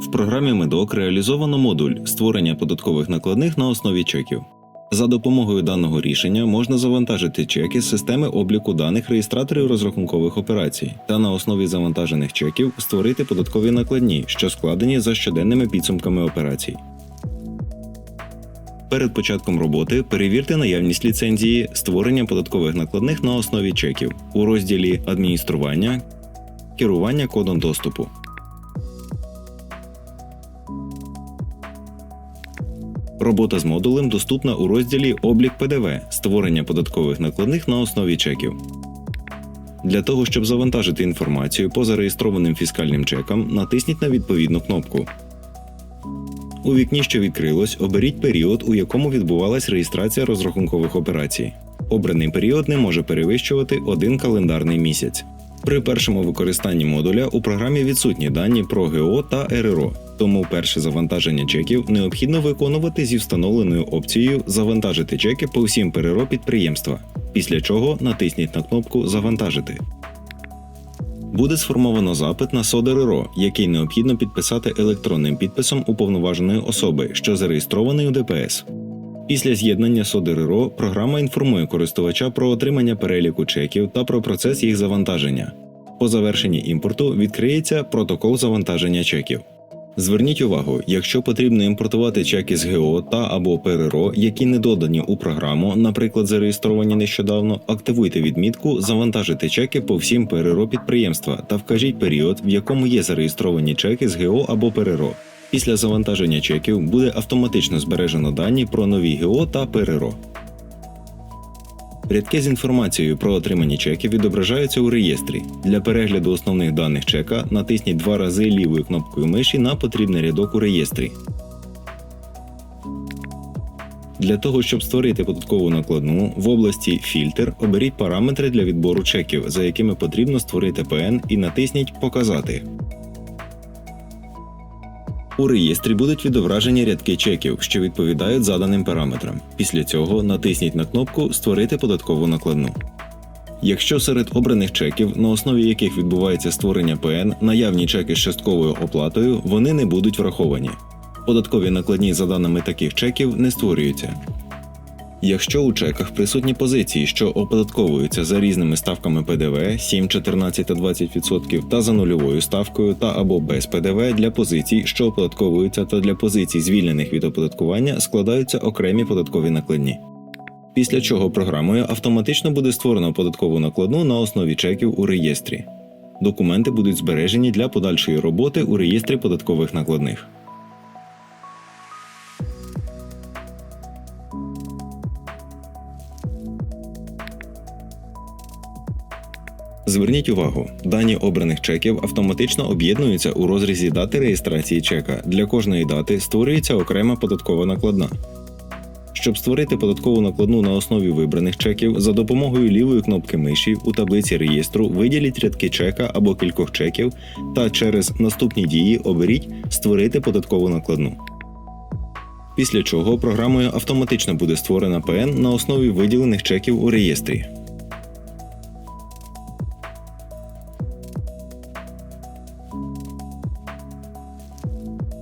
В програмі Медок реалізовано модуль створення податкових накладних на основі чеків. За допомогою даного рішення можна завантажити чеки з системи обліку даних реєстраторів розрахункових операцій та на основі завантажених чеків створити податкові накладні, що складені за щоденними підсумками операцій. Перед початком роботи перевірте наявність ліцензії створення податкових накладних на основі чеків у розділі Адміністрування, керування кодом доступу. Робота з модулем доступна у розділі Облік ПДВ створення податкових накладних на основі чеків. Для того, щоб завантажити інформацію по зареєстрованим фіскальним чекам, натисніть на відповідну кнопку. У вікні, що відкрилось, оберіть період, у якому відбувалась реєстрація розрахункових операцій. Обраний період не може перевищувати один календарний місяць. При першому використанні модуля у програмі відсутні дані про ГО та РРО, тому перше завантаження чеків необхідно виконувати зі встановленою опцією Завантажити чеки по всім ПРРО підприємства, після чого натисніть на кнопку Завантажити. Буде сформовано запит на СОД РРО, який необхідно підписати електронним підписом уповноваженої особи, що зареєстрований у ДПС. Після з'єднання СОД РРО програма інформує користувача про отримання переліку чеків та про процес їх завантаження. По завершенні імпорту відкриється протокол завантаження чеків. Зверніть увагу, якщо потрібно імпортувати чеки з ГО та або ПРРО, які не додані у програму, наприклад, зареєстровані нещодавно, активуйте відмітку Завантажити чеки по всім ПРРО підприємства та вкажіть період, в якому є зареєстровані чеки з ГО або ПРРО. Після завантаження чеків буде автоматично збережено дані про нові ГО та ПРРО. Рядки з інформацією про отримані чеки відображаються у реєстрі. Для перегляду основних даних чека натисніть два рази лівою кнопкою миші на потрібний рядок у реєстрі. Для того, щоб створити податкову накладну, в області Фільтр оберіть параметри для відбору чеків, за якими потрібно створити ПН і натисніть Показати. У реєстрі будуть відображені рядки чеків, що відповідають заданим параметрам. Після цього натисніть на кнопку Створити податкову накладну. Якщо серед обраних чеків, на основі яких відбувається створення ПН, наявні чеки з частковою оплатою, вони не будуть враховані. Податкові накладні за даними таких чеків не створюються. Якщо у чеках присутні позиції, що оподатковуються за різними ставками ПДВ 7, 14 та 20% та за нульовою ставкою та або без ПДВ для позицій, що оподатковуються, та для позицій, звільнених від оподаткування, складаються окремі податкові накладні. Після чого програмою автоматично буде створено податкову накладну на основі чеків у реєстрі. Документи будуть збережені для подальшої роботи у реєстрі податкових накладних. Зверніть увагу, дані обраних чеків автоматично об'єднуються у розрізі дати реєстрації чека. Для кожної дати створюється окрема податкова накладна. Щоб створити податкову накладну на основі вибраних чеків, за допомогою лівої кнопки миші у таблиці реєстру виділіть рядки чека або кількох чеків та через наступні дії оберіть Створити податкову накладну. Після чого програмою автоматично буде створена ПН на основі виділених чеків у реєстрі.